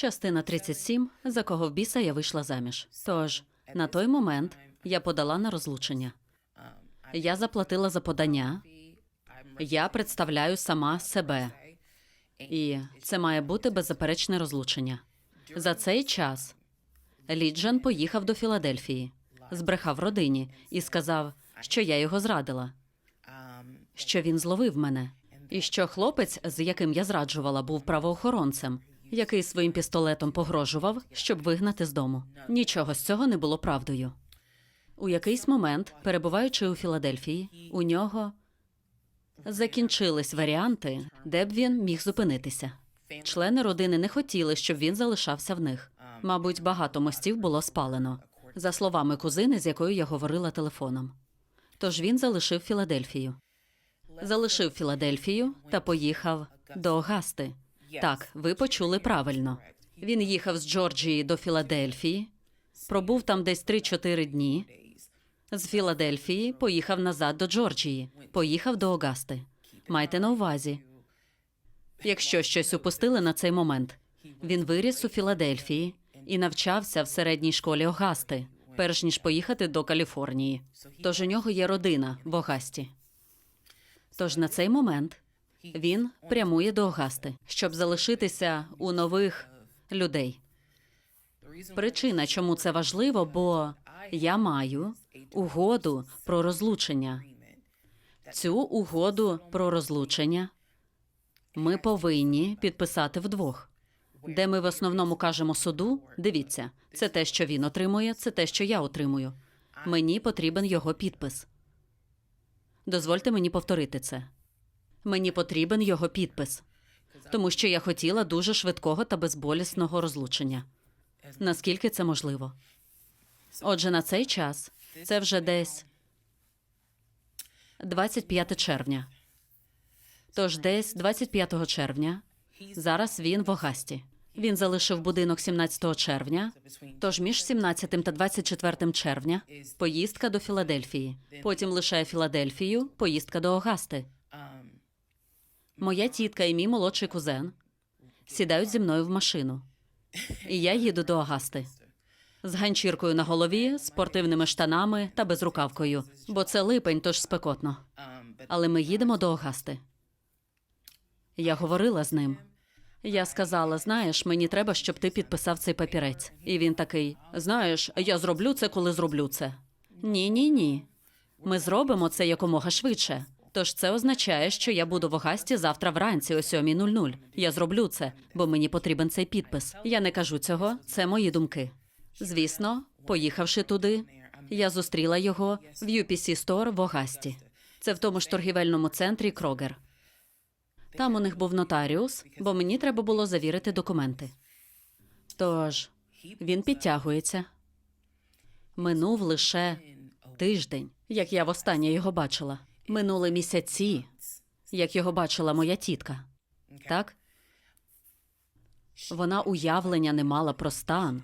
Частина 37, за кого в біса я вийшла заміж. Тож, на той момент я подала на розлучення. Я заплатила за подання. Я представляю сама себе. І це має бути беззаперечне розлучення. За цей час Ліджан поїхав до Філадельфії, збрехав родині і сказав, що я його зрадила, що він зловив мене, і що хлопець, з яким я зраджувала, був правоохоронцем, який своїм пістолетом погрожував, щоб вигнати з дому. Нічого з цього не було правдою. У якийсь момент, перебуваючи у Філадельфії, у нього закінчились варіанти, де б він міг зупинитися. Члени родини не хотіли, щоб він залишався в них. Мабуть, багато мостів було спалено, за словами кузини, з якою я говорила телефоном. Тож він залишив Філадельфію. Залишив Філадельфію та поїхав до Огасти. Так, ви почули правильно. Він їхав з Джорджії до Філадельфії, пробув там десь 3-4 дні. З Філадельфії поїхав назад до Джорджії, поїхав до Огасти. Майте на увазі. Якщо щось упустили на цей момент, він виріс у Філадельфії і навчався в середній школі Огасти, перш ніж поїхати до Каліфорнії. Тож у нього є родина в Огасті. Тож на цей момент він прямує до Огасти, щоб залишитися у нових людей. Причина, чому це важливо, бо я маю угоду про розлучення. Цю угоду про розлучення ми повинні підписати вдвох. Де ми в основному кажемо суду, дивіться, це те, що він отримує, це те, що я отримую. Мені потрібен його підпис. Дозвольте мені повторити це. Мені потрібен його підпис, тому що я хотіла дуже швидкого та безболісного розлучення. Наскільки це можливо? Отже, на цей час це вже десь 25 червня. Тож десь 25 червня зараз він в Огасті. Він залишив будинок 17 червня. Тож між 17 та 24 червня поїздка до Філадельфії. Потім лишає Філадельфію, поїздка до Огасти. Моя тітка і мій молодший кузен сідають зі мною в машину. І я їду до Агасти. З ганчіркою на голові, спортивними штанами та безрукавкою, бо це липень, тож спекотно. Але ми їдемо до Огасти. Я говорила з ним. Я сказала: знаєш, мені треба, щоб ти підписав цей папірець. І він такий: знаєш, я зроблю це, коли зроблю це. Ні, ні, ні. Ми зробимо це якомога швидше. Тож це означає, що я буду в Огасті завтра вранці о 7.00. Я зроблю це, бо мені потрібен цей підпис. Я не кажу цього, це мої думки. Звісно, поїхавши туди, я зустріла його в UPC Store в Огасті. Це в тому ж торгівельному центрі Крогер. Там у них був нотаріус, бо мені треба було завірити документи. Тож він підтягується. Минув лише тиждень, як я востаннє його бачила. Минули місяці, як його бачила моя тітка. Так? Вона уявлення не мала про стан,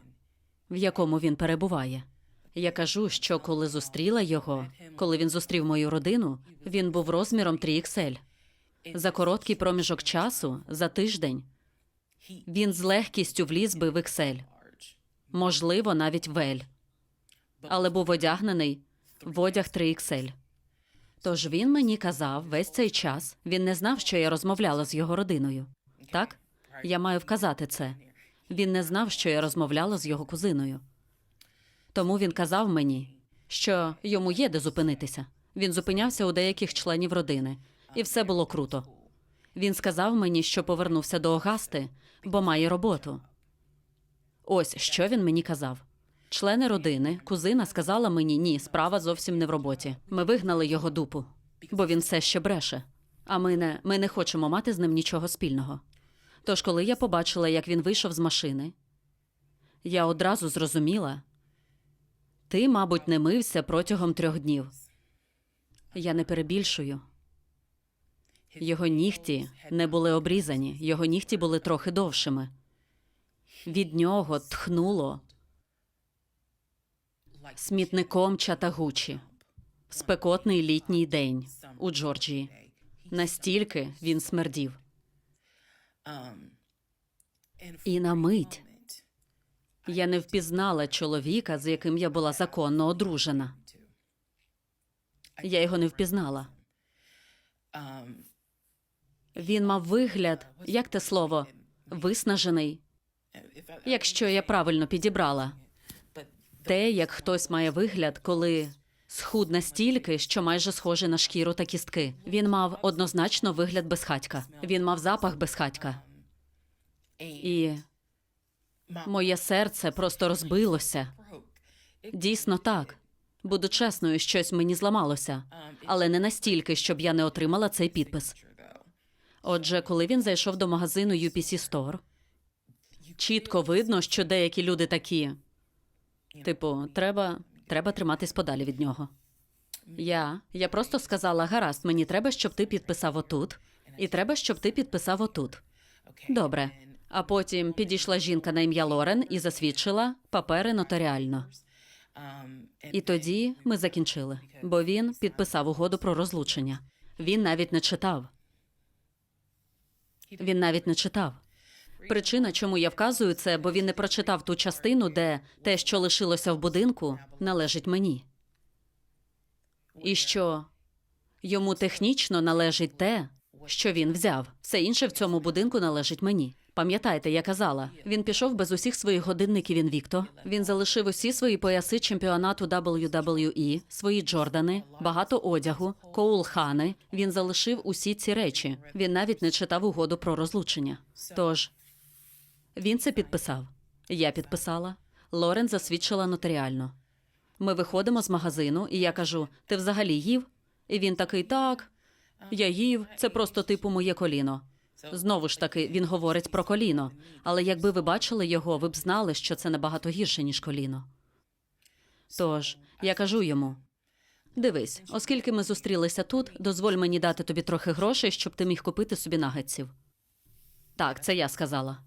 в якому він перебуває. Я кажу, що коли зустріла його, коли він зустрів мою родину, він був розміром 3XL. За короткий проміжок часу, за тиждень, він з легкістю вліз би в XL. можливо, навіть в L. але був одягнений в одяг 3XL. Тож він мені казав весь цей час, він не знав, що я розмовляла з його родиною. Так? Я маю вказати це. Він не знав, що я розмовляла з його кузиною. Тому він казав мені, що йому є де зупинитися. Він зупинявся у деяких членів родини, і все було круто. Він сказав мені, що повернувся до Огасти, бо має роботу. Ось що він мені казав. Члени родини, кузина сказала мені, ні, справа зовсім не в роботі. Ми вигнали його дупу, бо він все ще бреше. А ми не, ми не хочемо мати з ним нічого спільного. Тож, коли я побачила, як він вийшов з машини, я одразу зрозуміла, ти, мабуть, не мився протягом трьох днів. Я не перебільшую. Його нігті не були обрізані, його нігті були трохи довшими. Від нього тхнуло смітником Чатагучі спекотний літній день у Джорджії. Настільки він смердів. І на мить Я не впізнала чоловіка, з яким я була законно одружена. Я його не впізнала. Він мав вигляд, як те слово, виснажений, якщо я правильно підібрала. Те, як хтось має вигляд, коли схуд настільки, що майже схожий на шкіру та кістки. Він мав однозначно вигляд безхатька. Він мав запах безхатька. І моє серце просто розбилося. Дійсно так. Буду чесною, щось мені зламалося, але не настільки, щоб я не отримала цей підпис. Отже, коли він зайшов до магазину UPC Store, чітко видно, що деякі люди такі. Типу, треба, треба триматись подалі від нього. Я, я просто сказала: гаразд, мені треба, щоб ти підписав отут, і треба, щоб ти підписав отут. Добре. А потім підійшла жінка на ім'я Лорен і засвідчила папери нотаріально. І тоді ми закінчили, бо він підписав угоду про розлучення. Він навіть не читав. Він навіть не читав. Причина, чому я вказую це, бо він не прочитав ту частину, де те, що лишилося в будинку, належить мені. І що йому технічно належить те, що він взяв. Все інше в цьому будинку належить мені. Пам'ятаєте, я казала, він пішов без усіх своїх годинників Інвікто. Він залишив усі свої пояси чемпіонату WWE, свої Джордани, багато одягу, коулхани. Він залишив усі ці речі. Він навіть не читав угоду про розлучення. Тож він це підписав. Я підписала. Лорен засвідчила нотаріально. Ми виходимо з магазину, і я кажу: ти взагалі їв? І він такий, так. Я їв, це просто типу моє коліно. Знову ж таки, він говорить про коліно. Але якби ви бачили його, ви б знали, що це набагато гірше, ніж коліно. Тож, я кажу йому: дивись, оскільки ми зустрілися тут, дозволь мені дати тобі трохи грошей, щоб ти міг купити собі нагетсів. Так, це я сказала.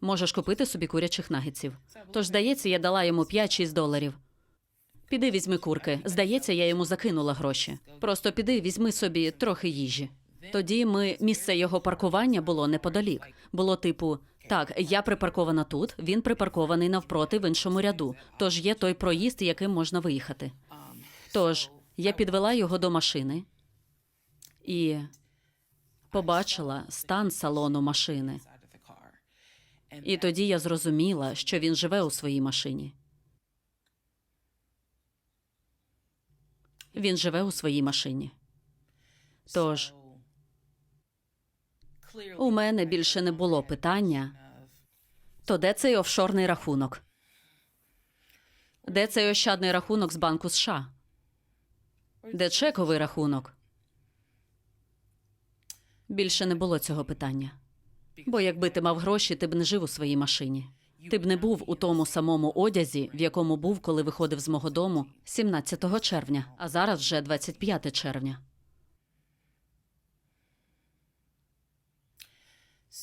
Можеш купити собі курячих нагетсів. Тож, здається, я дала йому 5-6 доларів. Піди візьми курки. Здається, я йому закинула гроші. Просто піди, візьми собі трохи їжі. Тоді ми місце його паркування було неподалік. Було типу: так, я припаркована тут, він припаркований навпроти в іншому ряду. Тож є той проїзд, яким можна виїхати. Тож я підвела його до машини і побачила стан салону машини. І тоді я зрозуміла, що він живе у своїй машині. Він живе у своїй машині. Тож у мене більше не було питання, то де цей офшорний рахунок? Де цей ощадний рахунок з Банку США? Де чековий рахунок? Більше не було цього питання. Бо якби ти мав гроші, ти б не жив у своїй машині. Ти б не був у тому самому одязі, в якому був, коли виходив з мого дому 17 червня, а зараз вже 25 червня.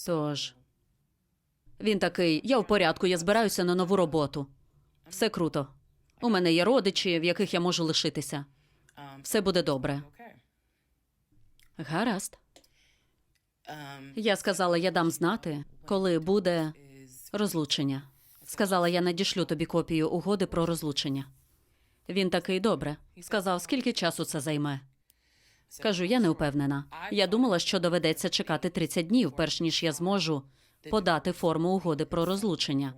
Тож він такий: я в порядку, я збираюся на нову роботу. Все круто. У мене є родичі, в яких я можу лишитися. Все буде добре. Гаразд. Я сказала, я дам знати, коли буде розлучення. Сказала, я надішлю тобі копію угоди про розлучення. Він такий добре. Сказав, скільки часу це займе. Кажу, я не впевнена. Я думала, що доведеться чекати 30 днів, перш ніж я зможу подати форму угоди про розлучення.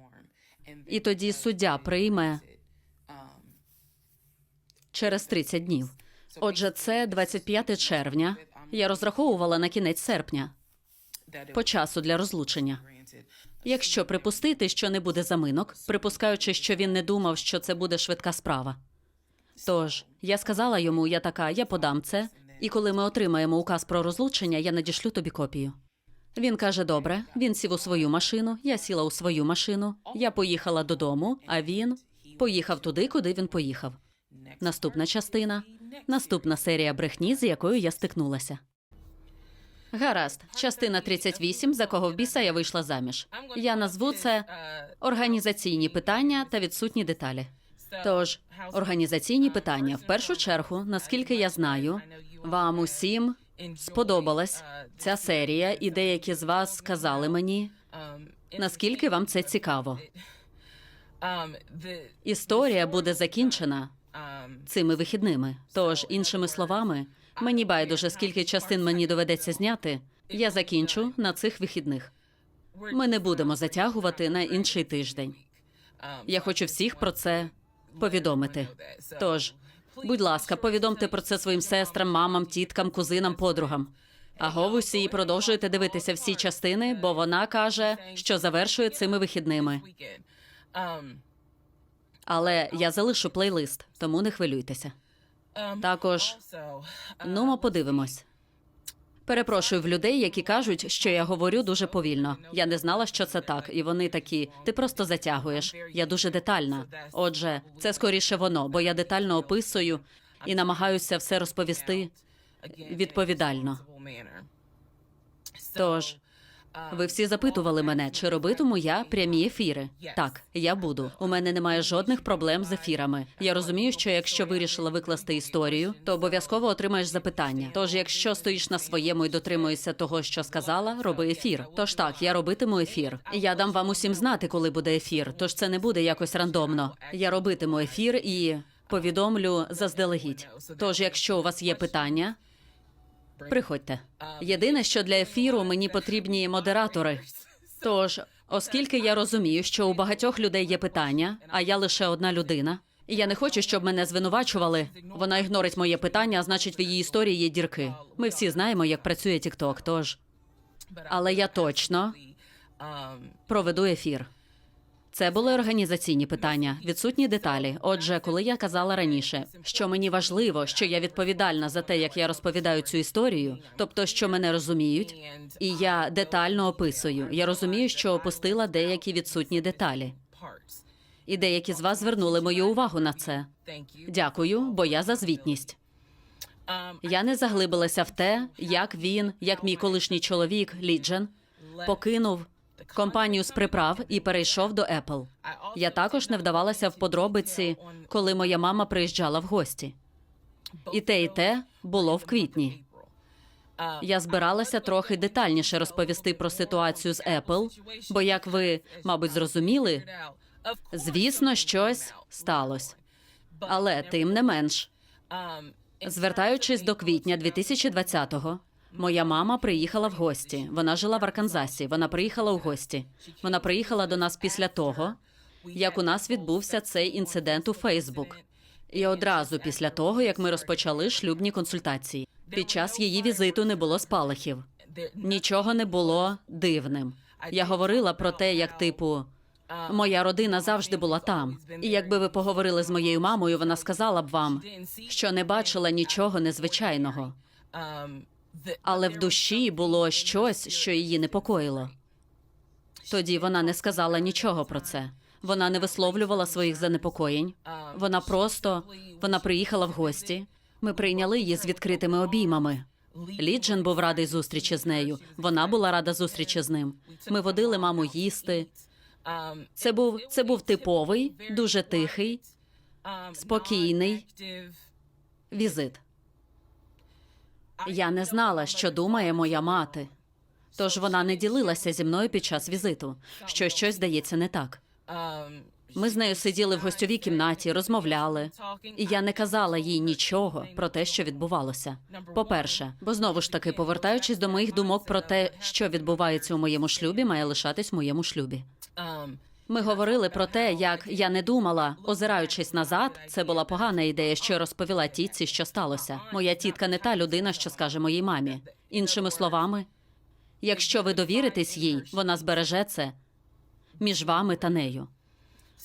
І тоді суддя прийме через 30 днів. Отже, це 25 червня. Я розраховувала на кінець серпня по часу для розлучення. Якщо припустити, що не буде заминок, припускаючи, що він не думав, що це буде швидка справа. Тож я сказала йому, я така, я подам це, і коли ми отримаємо указ про розлучення, я надішлю тобі копію. Він каже: добре, він сів у свою машину, я сіла у свою машину, я поїхала додому, а він поїхав туди, куди він поїхав. Наступна частина, наступна серія брехні, з якою я стикнулася. Гаразд, частина 38, за кого в біса я вийшла заміж. Я назву це організаційні питання та відсутні деталі. Тож, організаційні питання в першу чергу, наскільки я знаю, вам усім сподобалась ця серія, і деякі з вас сказали мені, наскільки вам це цікаво. Історія буде закінчена цими вихідними. Тож, іншими словами, мені байдуже, скільки частин мені доведеться зняти. Я закінчу на цих вихідних. Ми не будемо затягувати на інший тиждень. Я хочу всіх про це повідомити. Тож, будь ласка, повідомте про це своїм сестрам, мамам, тіткам, кузинам, подругам. Аго, ви всі продовжуєте дивитися всі частини, бо вона каже, що завершує цими вихідними. Але я залишу плейлист, тому не хвилюйтеся. Також, ну, ми подивимось. Перепрошую в людей, які кажуть, що я говорю дуже повільно. Я не знала, що це так, і вони такі: ти просто затягуєш. Я дуже детальна. Отже, це скоріше воно, бо я детально описую і намагаюся все розповісти відповідально. Тож, ви всі запитували мене, чи робитиму я прямі ефіри. Так, я буду. У мене немає жодних проблем з ефірами. Я розумію, що якщо вирішила викласти історію, то обов'язково отримаєш запитання. Тож, якщо стоїш на своєму і дотримуєшся того, що сказала, роби ефір. Тож так, я робитиму ефір. Я дам вам усім знати, коли буде ефір. Тож це не буде якось рандомно. Я робитиму ефір і повідомлю заздалегідь. Тож, якщо у вас є питання, Приходьте. Єдине, що для ефіру мені потрібні модератори. Тож, оскільки я розумію, що у багатьох людей є питання, а я лише одна людина, і я не хочу, щоб мене звинувачували. Вона ігнорить моє питання, а значить, в її історії є дірки. Ми всі знаємо, як працює TikTok, тож але я точно проведу ефір. Це були організаційні питання, відсутні деталі. Отже, коли я казала раніше, що мені важливо, що я відповідальна за те, як я розповідаю цю історію, тобто що мене розуміють, і я детально описую. Я розумію, що опустила деякі відсутні деталі, і деякі з вас звернули мою увагу на це. Дякую, бо я за звітність. Я не заглибилася в те, як він, як мій колишній чоловік Ліджен, покинув компанію з приправ і перейшов до Apple. Я також не вдавалася в подробиці, коли моя мама приїжджала в гості. І те, і те було в квітні. Я збиралася трохи детальніше розповісти про ситуацію з Apple, бо, як ви, мабуть, зрозуміли, звісно, щось сталося. Але тим не менш, звертаючись до квітня 2020-го, Моя мама приїхала в гості. Вона жила в Арканзасі. Вона приїхала в гості. Вона приїхала до нас після того, як у нас відбувся цей інцидент у Фейсбук. І одразу після того, як ми розпочали шлюбні консультації. Під час її візиту не було спалахів. Нічого не було дивним. Я говорила про те, як типу. Моя родина завжди була там. І якби ви поговорили з моєю мамою, вона сказала б вам, що не бачила нічого незвичайного. Але в душі було щось, що її непокоїло. Тоді вона не сказала нічого про це. Вона не висловлювала своїх занепокоєнь. Вона просто вона приїхала в гості. Ми прийняли її з відкритими обіймами. Ліджен був радий зустрічі з нею. Вона була рада зустрічі з ним. Ми водили маму їсти. Це був це був типовий, дуже тихий, спокійний візит. Я не знала, що думає моя мати. Тож вона не ділилася зі мною під час візиту, що щось здається не так. Ми з нею сиділи в гостьовій кімнаті, розмовляли, і я не казала їй нічого про те, що відбувалося. По-перше, бо знову ж таки, повертаючись до моїх думок про те, що відбувається у моєму шлюбі, має лишатись в моєму шлюбі. Ми говорили про те, як я не думала, озираючись назад, це була погана ідея, що розповіла тітці, що сталося. Моя тітка не та людина, що скаже моїй мамі. Іншими словами, якщо ви довіритесь їй, вона збереже це між вами та нею.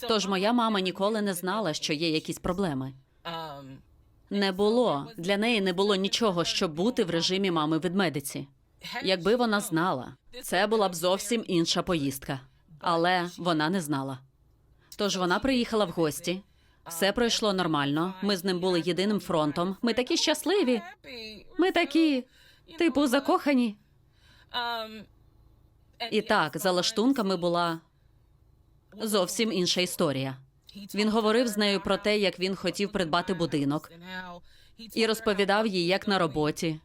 Тож моя мама ніколи не знала, що є якісь проблеми. Не було для неї не було нічого, щоб бути в режимі мами ведмедиці. Якби вона знала, це була б зовсім інша поїздка але вона не знала. Тож вона приїхала в гості. Все пройшло нормально. Ми з ним були єдиним фронтом. Ми такі щасливі. Ми такі, типу, закохані. І так, за лаштунками була зовсім інша історія. Він говорив з нею про те, як він хотів придбати будинок, і розповідав їй, як на роботі,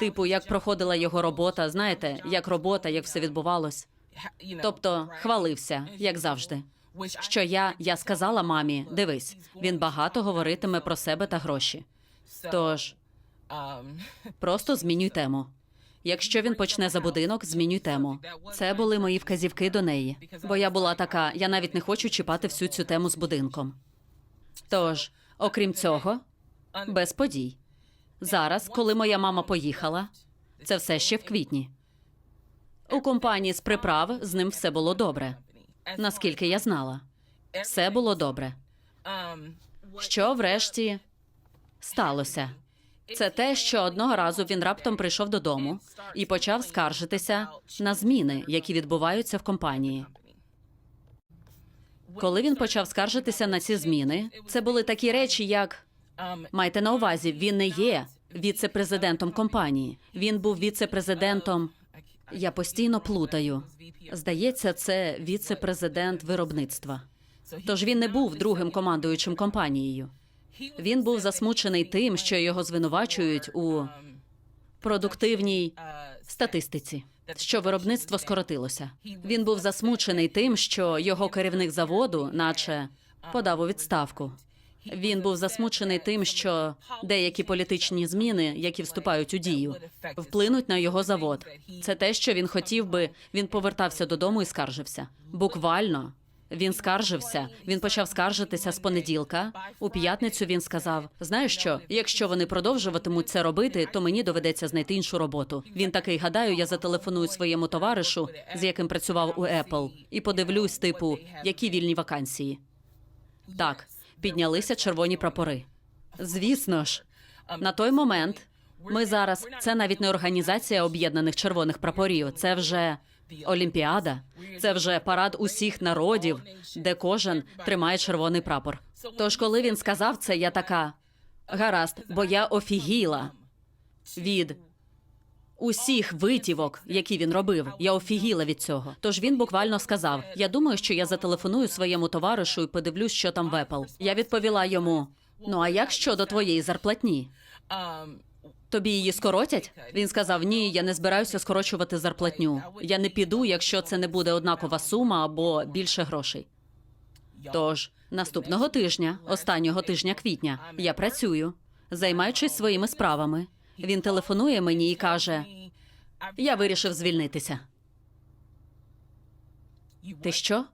типу, як проходила його робота. Знаєте, як робота, як все відбувалось. Тобто хвалився, як завжди. Що я, я сказала мамі: дивись, він багато говоритиме про себе та гроші. Тож просто змінюй тему. Якщо він почне за будинок, змінюй тему. Це були мої вказівки до неї. Бо я була така, я навіть не хочу чіпати всю цю тему з будинком. Тож, окрім цього, без подій. Зараз, коли моя мама поїхала, це все ще в квітні. У компанії з приправ з ним все було добре. Наскільки я знала, все було добре. Що врешті сталося? Це те, що одного разу він раптом прийшов додому і почав скаржитися на зміни, які відбуваються в компанії. Коли він почав скаржитися на ці зміни, це були такі речі, як майте на увазі, він не є віце-президентом компанії. Він був віце-президентом. Я постійно плутаю. Здається, це віце-президент виробництва. Тож він не був другим командуючим компанією. Він був засмучений тим, що його звинувачують у продуктивній статистиці, що виробництво скоротилося. Він був засмучений тим, що його керівник заводу, наче подав у відставку. Він був засмучений тим, що деякі політичні зміни, які вступають у дію, вплинуть на його завод. Це те, що він хотів би. Він повертався додому і скаржився. Буквально він скаржився. Він почав скаржитися з понеділка. У п'ятницю він сказав: знаєш що, якщо вони продовжуватимуть це робити, то мені доведеться знайти іншу роботу. Він такий гадаю, я зателефоную своєму товаришу, з яким працював у Apple, і подивлюсь, типу, які вільні вакансії. Так, піднялися червоні прапори. Звісно ж, на той момент ми зараз це навіть не організація об'єднаних червоних прапорів, це вже Олімпіада, це вже парад усіх народів, де кожен тримає червоний прапор. Тож, коли він сказав це, я така гаразд, бо я офігіла від усіх витівок, які він робив. Я офігіла від цього. Тож він буквально сказав: Я думаю, що я зателефоную своєму товаришу і подивлюсь, що там в Apple. Я відповіла йому: Ну а як щодо твоєї зарплатні? Тобі її скоротять? Він сказав: Ні, я не збираюся скорочувати зарплатню. Я не піду, якщо це не буде однакова сума або більше грошей. Тож наступного тижня, останнього тижня квітня, я працюю, займаючись своїми справами. Він телефонує мені і каже: Я вирішив звільнитися. Ти що?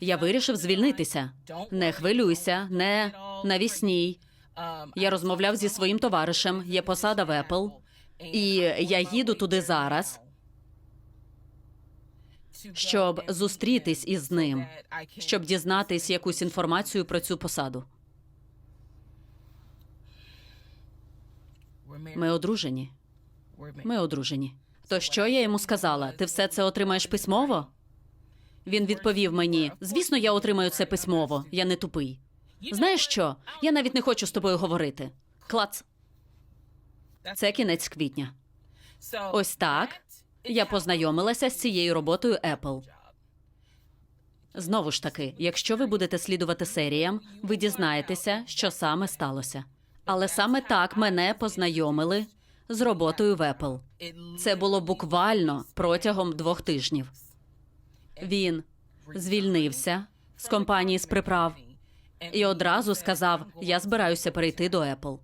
Я вирішив звільнитися. Не хвилюйся, не навісній. Я розмовляв зі своїм товаришем, є посада в Apple, і я їду туди зараз, щоб зустрітись із ним, щоб дізнатись якусь інформацію про цю посаду. Ми одружені. Ми одружені. То що я йому сказала? Ти все це отримаєш письмово? Він відповів мені: звісно, я отримаю це письмово. Я не тупий. Знаєш що? Я навіть не хочу з тобою говорити. Клац. Це кінець квітня. Ось так я познайомилася з цією роботою Apple. Знову ж таки, якщо ви будете слідувати серіям, ви дізнаєтеся, що саме сталося. Але саме так мене познайомили з роботою в Apple. Це було буквально протягом двох тижнів. Він звільнився з компанії з приправ і одразу сказав: Я збираюся перейти до Apple.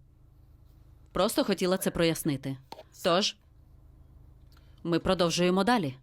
Просто хотіла це прояснити. Тож, ми продовжуємо далі.